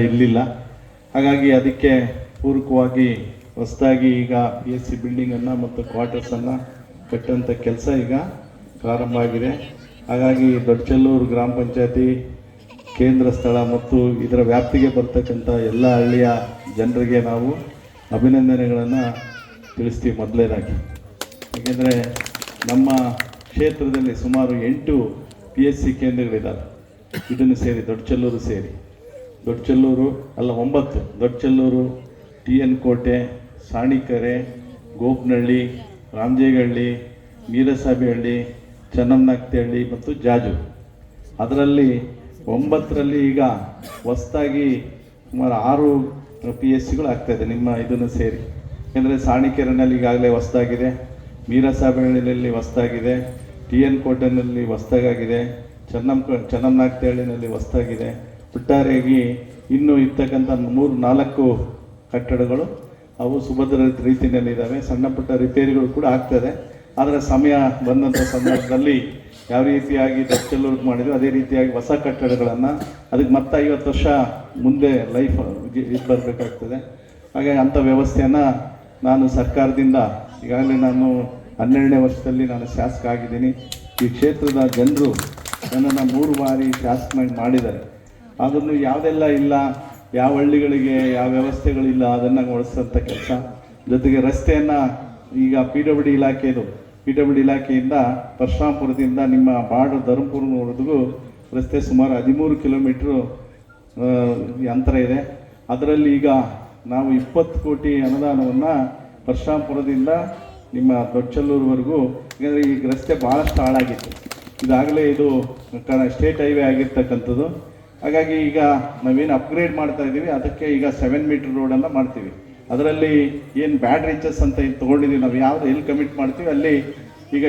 ಇರಲಿಲ್ಲ ಹಾಗಾಗಿ ಅದಕ್ಕೆ ಪೂರಕವಾಗಿ ಹೊಸದಾಗಿ ಈಗ ಪಿ ಎಸ್ ಸಿ ಬಿಲ್ಡಿಂಗನ್ನು ಮತ್ತು ಕ್ವಾರ್ಟರ್ಸನ್ನು ಕಟ್ಟುವಂಥ ಕೆಲಸ ಈಗ ಪ್ರಾರಂಭ ಆಗಿದೆ. ಹಾಗಾಗಿ ದೊಡ್ಡಚೆಲ್ಲೂರು ಗ್ರಾಮ ಪಂಚಾಯತಿ ಕೇಂದ್ರ ಸ್ಥಳ ಮತ್ತು ಇದರ ವ್ಯಾಪ್ತಿಗೆ ಬರ್ತಕ್ಕಂಥ ಎಲ್ಲ ಹಳ್ಳಿಯ ಜನರಿಗೆ ನಾವು ಅಭಿನಂದನೆಗಳನ್ನು ತಿಳಿಸ್ತೀವಿ ಮೊದಲನೇದಾಗಿ. ಏಕೆಂದರೆ ನಮ್ಮ ಕ್ಷೇತ್ರದಲ್ಲಿ ಸುಮಾರು ಎಂಟು ಪಿ ಎಸ್ ಸಿ ಕೇಂದ್ರಗಳಿದ್ದಾವೆ ಇದನ್ನು ಸೇರಿ ದೊಡ್ಡಚೆಲ್ಲೂರು ಸೇರಿ. ದೊಡ್ಡಚಲ್ಲೂರು ಅಲ್ಲ ಒಂಬತ್ತು ದೊಡ್ಡಚಲ್ಲೂರು ಟಿ ಎನ್ ಕೋಟೆ, ಸಾಣಿಕೆರೆ, ಗೋಪನಹಳ್ಳಿ ರಾಮಜೇಗಹಳ್ಳಿ ಮೀರಸಾಬೆಹಳ್ಳಿ ಚನ್ನಮ್ಮನಕ್ತಿಹಳ್ಳಿ ಮತ್ತು ಜಾಜು. ಅದರಲ್ಲಿ ಒಂಬತ್ತರಲ್ಲಿ ಈಗ ಹೊಸ್ದಾಗಿ ಸುಮಾರು ಆರು ಪಿ ಎಸ್ ಸಿಗಳು ಆಗ್ತಾಯಿದೆ ನಿಮ್ಮ ಇದನ್ನು ಸೇರಿ. ಏಕೆಂದರೆ ಸಾಣಿಕೆರೆನಲ್ಲಿ ಈಗಾಗಲೇ ಹೊಸ್ದಾಗಿದೆ ಮೀರಸಾಬೆಹಳ್ಳಿಯಲ್ಲಿ ಹೊಸ್ದಾಗಿದೆ, ಟಿ ಎನ್ ಕೋಟೆನಲ್ಲಿ ಹೊಸ್ದಾಗಿದೆ ಚೆನ್ನಮ್ಮ ಚೆನ್ನಮ್ಮನಾಗ್ತಹಳ್ಳಿನಲ್ಲಿ ಹೊಸ್ದಾಗಿದೆ ಒಟ್ಟಾರೆಯಾಗಿ ಇನ್ನೂ ಇರ್ತಕ್ಕಂಥ ಮೂರು, ನಾಲ್ಕು ಕಟ್ಟಡಗಳು, ಅವು ಸುಭದ್ರ ರೀತಿಯಲ್ಲಿ ಇದ್ದಾವೆ ಸಣ್ಣ ಪುಟ್ಟ ರಿಪೇರಿಗಳು ಕೂಡ ಆಗ್ತದೆ. ಆದರೆ ಸಮಯ ಬಂದಂಥ ಸಂದರ್ಭದಲ್ಲಿ ಯಾವ ರೀತಿಯಾಗಿ ದೊಡ್ಡಚಲ್ಲೂರು ಮಾಡಿದ್ರು, ಅದೇ ರೀತಿಯಾಗಿ ಹೊಸ ಕಟ್ಟಡಗಳನ್ನು ಅದಕ್ಕೆ ಮತ್ತೆ ಐವತ್ತು ವರ್ಷ ಮುಂದೆ ಲೈಫ್ ಇದು ಬರಬೇಕಾಗ್ತದೆ. ಹಾಗಾಗಿ ಅಂಥ ವ್ಯವಸ್ಥೆಯನ್ನು ನಾನು ಸರ್ಕಾರದಿಂದ ಈಗಾಗಲೇ ನಾನು ಹನ್ನೆರಡನೇ ವರ್ಷದಲ್ಲಿ ನಾನು ಶಾಸಕ ಆಗಿದ್ದೀನಿ. ಈ ಕ್ಷೇತ್ರದ ಜನರು ನನ್ನನ್ನು ಮೂರು ಬಾರಿ ಶಾಸಕನಾಗಿ ಮಾಡಿದ್ದಾರೆ. ಅದನ್ನು ಯಾವುದೆಲ್ಲ ಇಲ್ಲ, ಯಾವ ಹಳ್ಳಿಗಳಿಗೆ ಯಾವ ವ್ಯವಸ್ಥೆಗಳಿಲ್ಲ ಅದನ್ನು ಒಳಿಸೋಂಥ ಕೆಲಸ. ಜೊತೆಗೆ ರಸ್ತೆಯನ್ನು ಈಗ ಪಿ ಡಬ್ಲ್ಯೂ ಡಿ ಇಲಾಖೆದು, ಪಿ ಡಬ್ಲ್ಯೂ ಡಿ ಇಲಾಖೆಯಿಂದ ಪರಶುರಾಮಪುರದಿಂದ ನಿಮ್ಮ ಬಾಡು ಧರ್ಮಪುರವರೆಗೂ ರಸ್ತೆ ಸುಮಾರು ಹದಿಮೂರು ಕಿಲೋಮೀಟ್ರು ಅಂತರ ಇದೆ. ಅದರಲ್ಲಿ ಈಗ ನಾವು ಇಪ್ಪತ್ತು ಕೋಟಿ ಅನುದಾನವನ್ನು ಪರಶುರಾಮಪುರದಿಂದ ನಿಮ್ಮ ದೊಡ್ಡಚಲ್ಲೂರುವರೆಗೂ ಯಾಕಂದರೆ ಈಗ ರಸ್ತೆ ಭಾಳಷ್ಟು ಹಾಳಾಗಿತ್ತು. ಇದಾಗಲೇ ಇದು ಸ್ಟೇಟ್ ಹೈವೇ ಆಗಿರ್ತಕ್ಕಂಥದ್ದು. ಹಾಗಾಗಿ ಈಗ ನಾವೇನು ಅಪ್ಗ್ರೇಡ್ ಮಾಡ್ತಾ ಇದ್ದೀವಿ ಅದಕ್ಕೆ ಈಗ ಸೆವೆನ್ ಮೀಟರ್ ರೋಡನ್ನು ಮಾಡ್ತೀವಿ. ಅದರಲ್ಲಿ ಏನು ಬ್ಯಾಡ್ ರೀಚಸ್ ಅಂತ ಏನು ತೊಗೊಂಡಿದ್ದೀವಿ ನಾವು ಯಾವ್ದು ಎಲ್ಲಿ ಕಮಿಟ್ ಮಾಡ್ತೀವಿ, ಅಲ್ಲಿ